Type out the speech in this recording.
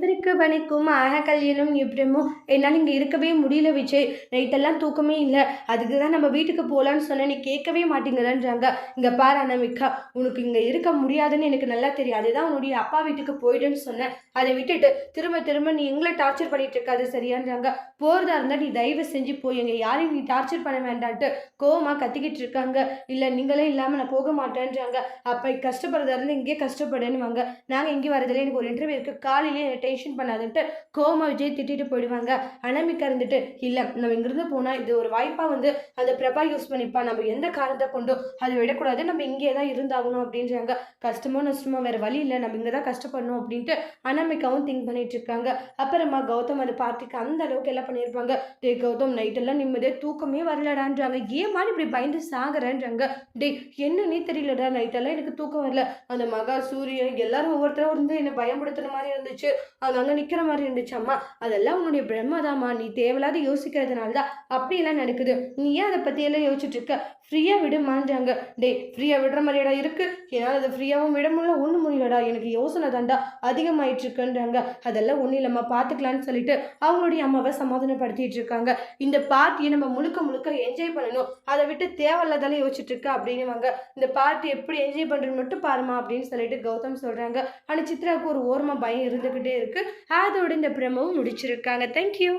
இவருக்கு வணிக்கும் அகக்கல்யனும் கல்யாணம் எப்படிமோ என்னால் இங்கே இருக்கவே முடியல விஜய். நைட்டெல்லாம் தூக்கமே இல்லை. அதுக்கு தான் நம்ம வீட்டுக்கு போகலான்னு சொன்னேன். நீ கேட்கவே மாட்டேங்கிறன்றாங்க. இங்கே பாரு அனமிகா. உனக்கு இங்கே இருக்க முடியாதுன்னு எனக்கு நல்லா தெரியும். அதுதான் உன்னுடைய அப்பா வீட்டுக்கு போயிடுன்னு சொன்னேன். அதை விட்டுட்டு திரும்ப திரும்ப நீ எங்களை டார்ச்சர் பண்ணிட்டு இருக்காது சரியான்றாங்க. போகிறதா இருந்தால் நீ தயவு செஞ்சு போய் எங்கள் யாரையும் நீ டார்ச்சர் பண்ண வேண்டான்ட்டு கோவமாக கத்திக்கிட்டு இருக்காங்க. இல்லை நீங்களே இல்லாமல் நான் போக மாட்டேன்றாங்க. அப்போ கஷ்டப்படுறதா இருந்தால் இங்கேயே கஷ்டப்படுன்னு வாங்க நாங்கள் இங்கே வரதில்லை எனக்கு ஒரு இன்டர்வியூ இருக்குது காலையிலேயே டென்ஷன் பண்ணாதுன்ட்டு கோமா விஜய் திட்டிட்டு போயிடுவாங்க. அனாமிக்கா இருந்துட்டு இல்லை நம்ம இங்கிருந்து போனால் இது ஒரு வாய்ப்பாக வந்து அந்த பிரபா யூஸ் பண்ணிப்பா. நம்ம எந்த காரணத்தை கொண்டோ அதை விடக்கூடாது. நம்ம இங்கே தான் இருந்தாகணும் அப்படின்றாங்க கஷ்டமோ நஷ்டமோ வேறு வழி இல்லை. நம்ம இங்கே தான் கஷ்டப்படணும் அப்படின்ட்டு அனாமிக்காவும் திங்க் பண்ணிட்டு இருக்காங்க. அப்புறமா கௌதம் அந்த பார்ட்டிக்கு அந்த அளவுக்கு எல்லாம் பண்ணியிருப்பாங்க. டே கௌதம் நைட்டெல்லாம் நிம்மதியாக தூக்கமே வரலடான்றாங்க. ஏமா இப்படி பயந்து சாகிறேன்றாங்க? டே என்னன்னே தெரியலடா. நைட்டெல்லாம் எனக்கு தூக்கம் வரல. அந்த மகா சூரியன் எல்லாரும் ஒவ்வொருத்தரும் இருந்து என்னை பயமுடுத்துற மாதிரி இருந்துச்சு. அவங்க அங்கே நிற்கிற மாதிரி இருந்துச்சு அம்மா. அதெல்லாம் உன்னுடைய பிரம்மதாம்மா. நீ தேவையில்லாத யோசிக்கிறதுனால தான் அப்படியெல்லாம் நடக்குது. நீ ஏன் அதை பற்றியெல்லாம் யோசிச்சுட்டு இருக்க ஃப்ரீயாக விடுமான்றாங்க. டே ஃப்ரீயாக விடுற மாதிரியடா இருக்குது என்னால் அதை ஃப்ரீயாகவும் விட முடியல ஒன்றும் முடியலடா. எனக்கு யோசனை தாண்டா அதிகமாயிட்டுருக்குன்றாங்க அதெல்லாம் ஒன்றும் இல்லைம்மா பார்த்துக்கலான்னு சொல்லிட்டு அவங்களுடைய அம்மாவை சமாதானப்படுத்திட்டு இருக்காங்க இந்த பார்ட்டியை நம்ம முழுக்க முழுக்க என்ஜாய் பண்ணணும். அதை விட்டு தேவையில்லாதாலே யோசிச்சுட்டு இருக்கா அப்படின்னுவாங்க. இந்த பார்ட்டி எப்படி என்ஜாய் பண்ணுறது மட்டும் பாருமா அப்படின்னு சொல்லிட்டு கௌதம் சொல்கிறாங்க ஆனால் சித்ராவுக்கு ஒரு ஓரமாக பயம் இருந்துக்கிட்டே இருக்கு. அதோட இந்த பிரமவும் முடிச்சிருக்காங்க. தேங்க்யூ